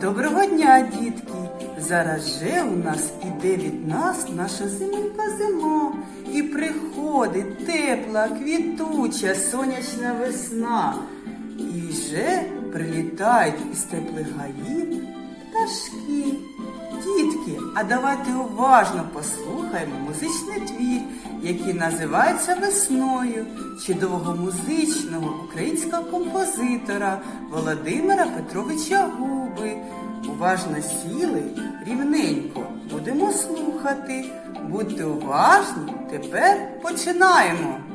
Доброго дня, дітки! Зараз же у нас іде від нас наша зименька зима. І приходить тепла, квітуча, сонячна весна. І вже прилітають із теплих гаїв пташки. А давайте уважно послухаємо музичний твір, який називається Весною чудового музичного українського композитора Володимира Петровича Губи. Уважно сіли рівненько. Будемо слухати. Будьте уважні, тепер починаємо.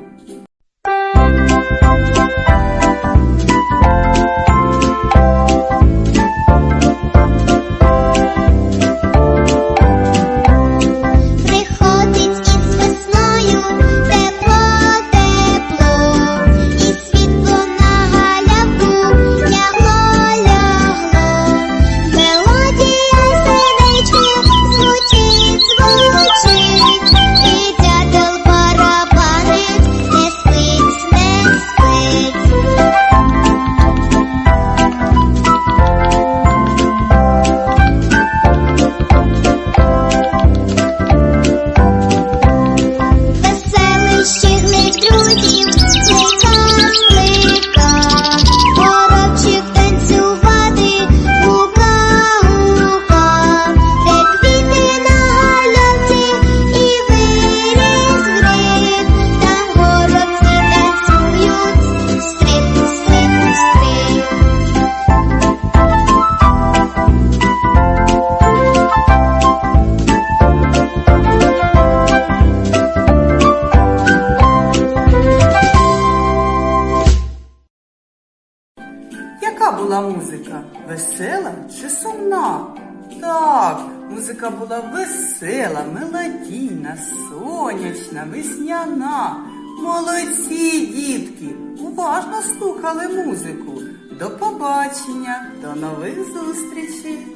不只一。Була музика? Весела чи сумна? Так, музика була весела, мелодійна, сонячна, весняна. Молодці, дітки! Уважно слухали музику. До побачення, до нових зустрічей!